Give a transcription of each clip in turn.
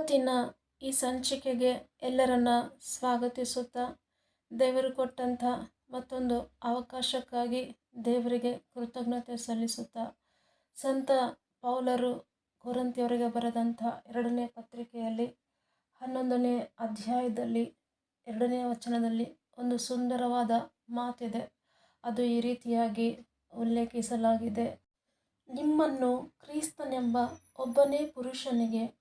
ಇವತ್ತಿನ ಈ ಸಂಚಿಕೆಗೆ ಎಲ್ಲರನ್ನ ಸ್ವಾಗತಿಸುತ್ತಾ ದೇವರು ಕೊಟ್ಟಂಥ ಮತ್ತೊಂದು ಅವಕಾಶಕ್ಕಾಗಿ ದೇವರಿಗೆ ಕೃತಜ್ಞತೆ ಸಲ್ಲಿಸುತ್ತಾ ಸಂತ ಪೌಲರು ಕೊರಂತಿಯವರಿಗೆ ಬರೆದಂಥ ಎರಡನೇ ಪತ್ರಿಕೆಯಲ್ಲಿ ಹನ್ನೊಂದನೇ ಅಧ್ಯಾಯದಲ್ಲಿ ಎರಡನೇ ವಚನದಲ್ಲಿ ಒಂದು ಸುಂದರವಾದ ಮಾತಿದೆ. ಅದು ಈ ರೀತಿಯಾಗಿ ಉಲ್ಲೇಖಿಸಲಾಗಿದೆ. ನಿಮ್ಮನ್ನು ಕ್ರಿಸ್ತನೆಂಬ ಒಬ್ಬನೇ ಪುರುಷನಿಗೆ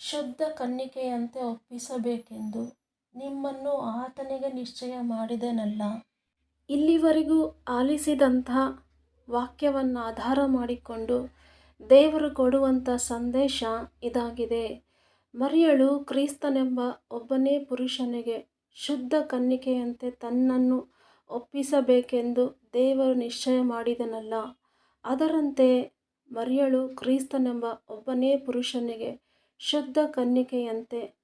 ಶುದ್ಧ ಕನ್ನಿಕೆಯಂತೆ ಒಪ್ಪಿಸಬೇಕೆಂದು ನಿಮ್ಮನ್ನು ಆತನಿಗೆ ನಿಶ್ಚಯ ಮಾಡಿದೆನಲ್ಲ. ಇಲ್ಲಿವರೆಗೂ ಆಲಿಸಿದಂಥ ವಾಕ್ಯವನ್ನು ಆಧಾರ ಮಾಡಿಕೊಂಡು ದೇವರು ಕೊಡುವಂಥ ಸಂದೇಶ ಇದಾಗಿದೆ. ಮರಿಯಳು ಕ್ರಿಸ್ತನೆಂಬ ಒಬ್ಬನೇ ಪುರುಷನಿಗೆ ಶುದ್ಧ ಕನ್ನಿಕೆಯಂತೆ ತನ್ನನ್ನು ಒಪ್ಪಿಸಬೇಕೆಂದು ದೇವರು ನಿಶ್ಚಯ ಮಾಡಿದನಲ್ಲ. ಅದರಂತೆ ಮರಿಯಳು ಕ್ರಿಸ್ತನೆಂಬ ಒಬ್ಬನೇ ಪುರುಷನಿಗೆ ಶುದ್ಧ ಕನ್ನಿಕೆಯಂತೆ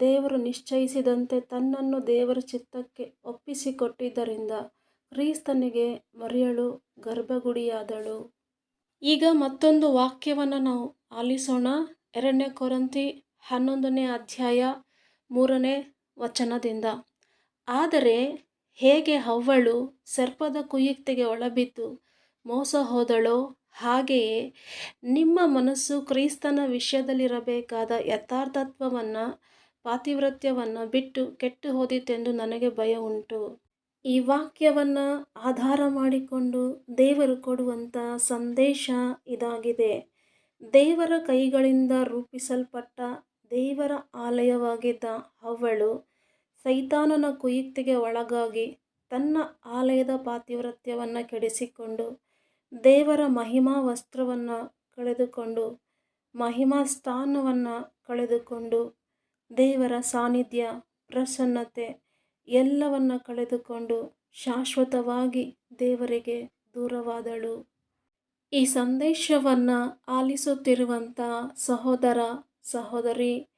ದೇವರು ನಿಶ್ಚಯಿಸಿದಂತೆ ತನ್ನನ್ನು ದೇವರ ಚಿತ್ತಕ್ಕೆ ಒಪ್ಪಿಸಿಕೊಟ್ಟಿದ್ದರಿಂದ ಕ್ರೀಸ್ತನಿಗೆ ಮರಿಯಳು ಗರ್ಭಗುಡಿಯಾದಳು. ಈಗ ಮತ್ತೊಂದು ವಾಕ್ಯವನ್ನು ನಾವು ಆಲಿಸೋಣ. ಎರಡನೇ ಕೊರಂತಿ ಹನ್ನೊಂದನೇ ಅಧ್ಯಾಯ ಮೂರನೇ ವಚನದಿಂದ. ಆದರೆ ಹೇಗೆ ಹವ್ವಳು ಸರ್ಪದ ಕುಯುಕ್ತಿಗೆ ಒಳಬಿದ್ದು ಮೋಸ ಹೋದಳೋ ಹಾಗೆಯೇ ನಿಮ್ಮ ಮನಸ್ಸು ಕ್ರೈಸ್ತನ ವಿಷಯದಲ್ಲಿರಬೇಕಾದ ಯಥಾರ್ಥತ್ವವನ್ನು, ಪಾತಿವ್ರತ್ಯವನ್ನು ಬಿಟ್ಟು ಕೆಟ್ಟು ಹೋದಿತೆಂದು ನನಗೆ ಭಯ ಉಂಟು. ಈ ವಾಕ್ಯವನ್ನು ಆಧಾರ ಮಾಡಿಕೊಂಡು ದೇವರು ಕೊಡುವಂಥ ಸಂದೇಶ ಇದಾಗಿದೆ. ದೇವರ ಕೈಗಳಿಂದ ರೂಪಿಸಲ್ಪಟ್ಟ ದೇವರ ಆಲಯವಾಗಿದ್ದ ಅವಳು ಸೈತಾನನ ಕುಯುಕ್ತಿಗೆ ಒಳಗಾಗಿ ತನ್ನ ಆಲಯದ ಪಾತಿವ್ರತ್ಯವನ್ನು ಕೆಡಿಸಿಕೊಂಡು ದೇವರ ಮಹಿಮಾ ವಸ್ತ್ರವನ್ನು ಕಳೆದುಕೊಂಡು, ಮಹಿಮಾ ಸ್ಥಾನವನ್ನು ಕಳೆದುಕೊಂಡು, ದೇವರ ಸಾನ್ನಿಧ್ಯ, ಪ್ರಸನ್ನತೆ ಎಲ್ಲವನ್ನು ಕಳೆದುಕೊಂಡು ಶಾಶ್ವತವಾಗಿ ದೇವರಿಗೆ ದೂರವಾದಳು. ಈ ಸಂದೇಶವನ್ನು ಆಲಿಸುತ್ತಿರುವಂಥ ಸಹೋದರ, ಸಹೋದರಿ,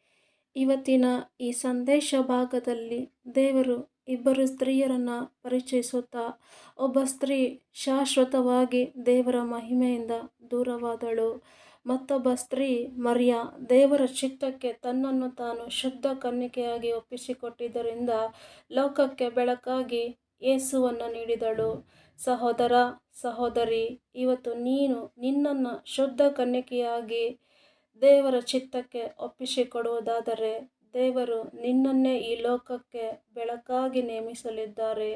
ಇವತ್ತಿನ ಈ ಸಂದೇಶ ಭಾಗದಲ್ಲಿ ದೇವರು ಇಬ್ಬರು ಸ್ತ್ರೀಯರನ್ನು ಪರಿಚಯಿಸುತ್ತಾ, ಒಬ್ಬ ಸ್ತ್ರೀ ಶಾಶ್ವತವಾಗಿ ದೇವರ ಮಹಿಮೆಯಿಂದ ದೂರವಾದಳು. ಮತ್ತೊಬ್ಬ ಸ್ತ್ರೀ ಮರ್ಯ, ದೇವರ ಚಿತ್ತಕ್ಕೆ ತನ್ನನ್ನು ತಾನು ಶುದ್ಧ ಕನ್ನಿಕೆಯಾಗಿ ಒಪ್ಪಿಸಿಕೊಟ್ಟಿದ್ದರಿಂದ ಲೋಕಕ್ಕೆ ಬೆಳಕಾಗಿ ಯೇಸುವನ್ನು ನೀಡಿದಳು. ಸಹೋದರ, ಸಹೋದರಿ, ಇವತ್ತು ನೀನು ನಿನ್ನನ್ನು ಶುದ್ಧ ಕನ್ನಿಕೆಯಾಗಿ ದೇವರ ಚಿತ್ತಕ್ಕೆ ಒಪ್ಪಿಸಿಕೊಡುವುದಾದರೆ ದೇವರು ನಿನ್ನನ್ನೇ ಈ ಲೋಕಕ್ಕೆ ಬೆಳಕಾಗಿ ನೇಮಿಸಲಿದ್ದಾರೆ.